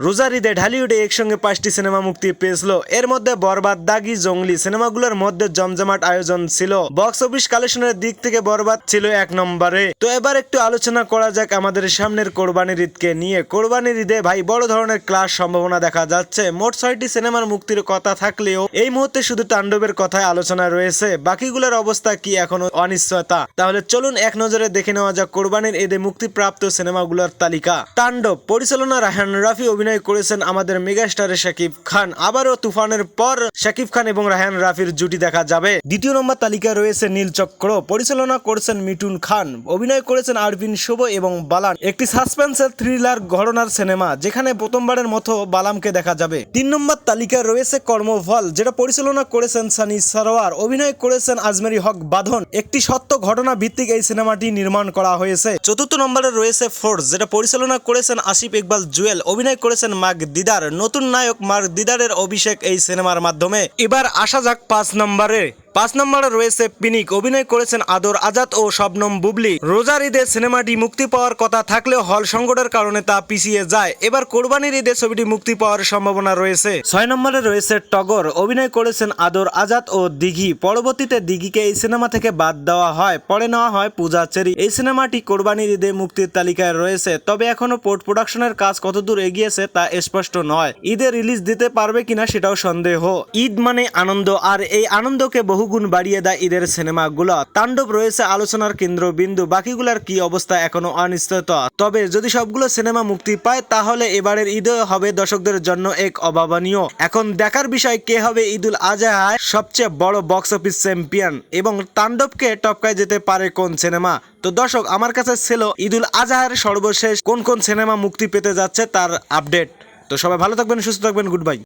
রোজার ঈদে ঢালিউডে একসঙ্গে পাঁচটি সিনেমা মুক্তি পেয়েছিল। এর মধ্যে বরবাদ, দাগি, জঙ্গলি সিনেমাগুলোর মধ্যে জমজমাট আয়োজন ছিল। বক্স অফিস কালেকশনের দিক থেকে বরবাদ ছিল এক নম্বরে। তো এবার একটু আলোচনা করা যাক আমাদের সামনের কোরবানির ঈদকে নিয়ে। কোরবানির ঈদে ভাই বড় ধরনের ক্লাস সম্ভাবনা দেখা যাচ্ছে। মোট ছয়টি সিনেমার মুক্তির কথা থাকলেও এই মুহূর্তে শুধু তাণ্ডবের কথায় আলোচনা রয়েছে। বাকিগুলোর অবস্থা কি এখনও অনিশ্চয়তা? তাহলে চলুন এক নজরে দেখে নেওয়া যাক কোরবানির ঈদে মুক্তিপ্রাপ্ত সিনেমাগুলোর তালিকা। তাণ্ডব, পরিচালনা রাহান রাফি অভিনয় করেছেন আমাদের মেগাস্টারে শাকিব খান। আবারও তুফানের পর শাকিব খান এবং রাহান রাফির জুটি দেখা যাবে। দ্বিতীয় নম্বর তালিকায় রয়েছে নীলচক্র পরিচালনা করেছেন মিটুন খান। অভিনয় করেছেন আরবিন শুভ এবং বালান। একটি সাসপেন্সের থ্রিলার ঘটনার সিনেমা, যেখানে প্রথমবারের মতো বালামকে দেখা যাবে। তিন নম্বর তালিকায় রয়েছে কর্মফল, যেটা পরিচালনা করেছেন সানি সরোয়ার। অভিনয় করেছেন আজমেরি হক বাঁধন। একটি সত্য ঘটনা ভিত্তিক এই সিনেমাটি নির্মাণ করা হয়েছে। চতুর্থ নম্বরে রয়েছে ফোর্স, যেটা পরিচালনা করেছেন আসিফ ইকবাল জুয়েল। অভিনয় করেছেন মার্ক দিদার। নতুন নায়ক মার্ক দিদারের অভিষেক এই সিনেমার মাধ্যমে। এবার আসা যাক পাঁচ নম্বরে। পাঁচ নম্বরে রয়েছে পিনিক। অভিনয় করেছেন আদর, আজাদ ও শবনম বুবলি। রোজার ঈদে সিনেমাটি মুক্তি পাওয়ার কথা থাকলেও হল সংকটের কারণে তা পিছিয়ে যায়। এবার কোরবানির ঈদে ছবিটি মুক্তি পাওয়ার সম্ভাবনা রয়েছে। ছয় নম্বরে রয়েছে টগর। অভিনয় করেছেন আদর, আজাদ ও দিঘি। পরবর্তীতে দিঘিকে এই সিনেমা থেকে বাদ দেওয়া হয়। পরে নেওয়া হয় পূজা চেরি। এই সিনেমাটি কোরবানির ঈদে মুক্তির তালিকায় রয়েছে। তবে এখনও পোস্ট প্রোডাকশনের কাজ কতদূর এগিয়েছে তা স্পষ্ট নয়। ঈদে রিলিজ দিতে পারবে কিনা সেটাও সন্দেহ। ঈদ মানে আনন্দ। আর এই আনন্দকে বহুগুণ বাড়িয়ে দেয় ঈদের সিনেমাগুলো। তাণ্ডব রয়েছে আলোচনার কেন্দ্রবিন্দু, বাকিগুলার কি অবস্থা এখনও অনিশ্চয়তা তবে যদি সবগুলো সিনেমা মুক্তি পায়, তাহলে এবারের ঈদ হবে দর্শকদের জন্য এক অভাবনীয়। এখন দেখার বিষয়, কে হবে ঈদুল আজহায় সবচেয়ে বড় বক্স অফিস চ্যাম্পিয়ন এবং তাণ্ডবকে টপকায় যেতে পারে কোন সিনেমা? তো দর্শক, আমার কাছে ছিল ঈদুল আজহার সর্বশেষ কোন কোন সিনেমা মুক্তি পেতে যাচ্ছে তার আপডেট তো সবাই ভালো থাকবেন, সুস্থ থাকবেন গুড বাই